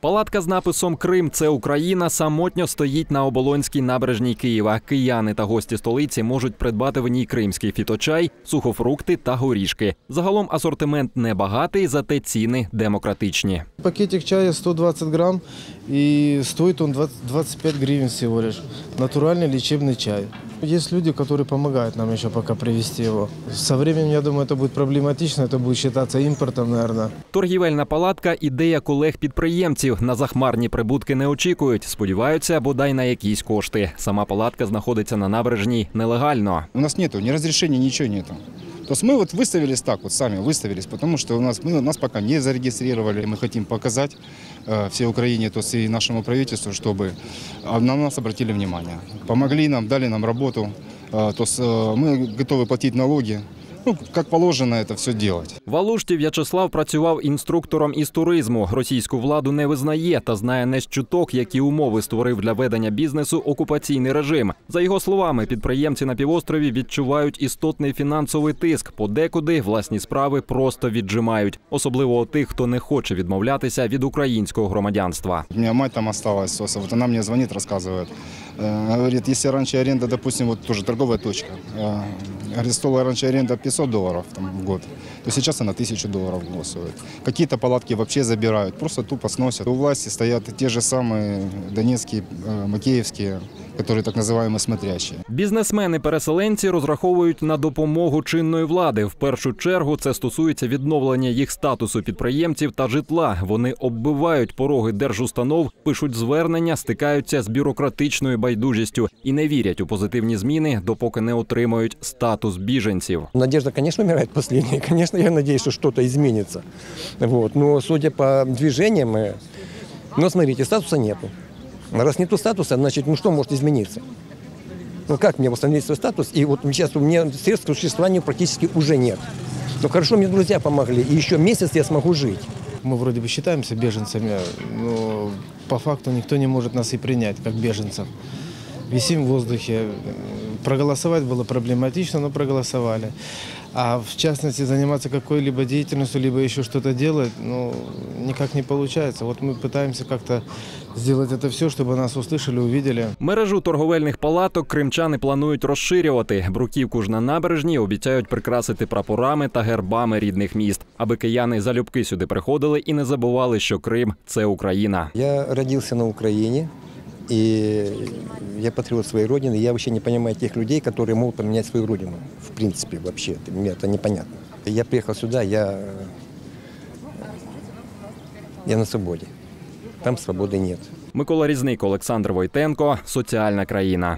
Палатка з написом Крим це Україна самотньо стоїть на оболонській набережній Києва. Кияни та гості столиці можуть придбати в ній кримський фіточай, сухофрукти та горішки. Загалом асортимент небагатий, зате ціни демократичні. Пакетик чая 120 грамм и стоит он 20 25 гривен всего лишь. Натуральный лечебный чай. Есть люди, которые помогают нам еще пока привезти его. Со временем, я думаю, это будет проблематично, это будет считаться импортом, наверное. Торгівельна палатка ідея колег-підприємців. На захмарні прибутки не очікують. Сподіваються, бодай на якісь кошти. Сама палатка знаходиться на набережній нелегально. У нас нету ни разрешения, ничего нету. То есть мы вот выставились так, вот сами выставились, потому что у нас, мы, нас пока не зарегистрировали. Мы хотим показать э, всей Украине, то есть и нашему правительству, чтобы э, на нас обратили внимание. Помогли нам, дали нам работу. Э, то есть э, мы готовы платить налоги. Ну, как положено это все делать. В Алушті В'ячеслав працював інструктором із туризму. Російську владу не визнає та знає не з чуток, які умови створив для ведення бізнесу окупаційний режим. За його словами, підприємці на півострові відчувають істотний фінансовий тиск. Подекуди власні справи просто віджимають, особливо у тих, хто не хоче відмовлятися від українського громадянства. У меня мать там осталась, Соса, вот она мне звонит, рассказывает. Э, Говорит, если раньше аренда, допустим, вот тоже торговая точка, э, говорит, стоила раньше аренда 500 долларов там, в год, то сейчас она 1000 долларов в год стоит. Какие-то палатки вообще забирают, просто тупо сносят. У власти стоят те же самые донецкие, э, макеевские, которые так называемые смотрящие. Бізнесмени-переселенці розраховують на допомогу чинної влади. В першу чергу це стосується відновлення їх статусу підприємців та житла. Вони оббивають пороги держустанов, пишуть звернення, стикаються з бюрократичною байдужістю і не вірять у позитивні зміни, допоки не отримають статус біженців. Надежда, конечно, умирает последней. Конечно, я надеюсь, что что-то изменится. Вот. Но судя по движениям, э, ну, смотрите, статуса нету. Раз нету статуса, значит, ну что может измениться? Ну как мне восстановить свой статус? И вот сейчас у меня средств к существованию практически уже нет. Но хорошо, мне друзья помогли. И еще месяц я смогу жить. Мы вроде бы считаемся беженцами, но по факту никто не может нас и принять как беженцев. Висим в воздухе. Проголосовать было проблематично, но проголосовали. А в частности заниматься какой-либо деятельностью, либо еще что-то делать, ну, никак не получается. Вот мы пытаемся как-то сделать это все, чтобы нас услышали, увидели. Мережу торговельних палаток кримчани планують розширювати. Бруківку ж на набережній обіцяють прикрасити прапорами та гербами рідних міст, аби кияни залюбки сюди приходили і не забували, що Крим це Україна. Я родился на Украине, и я патриот своей родины. Я вообще не понимаю тех людей, которые могут поменять свою родину. В принципе, вообще, это- мне это непонятно. Я приехал сюда, я, я на свободе. Там свободы нет. Микола Різник, Олександр Войтенко. Соціальна країна.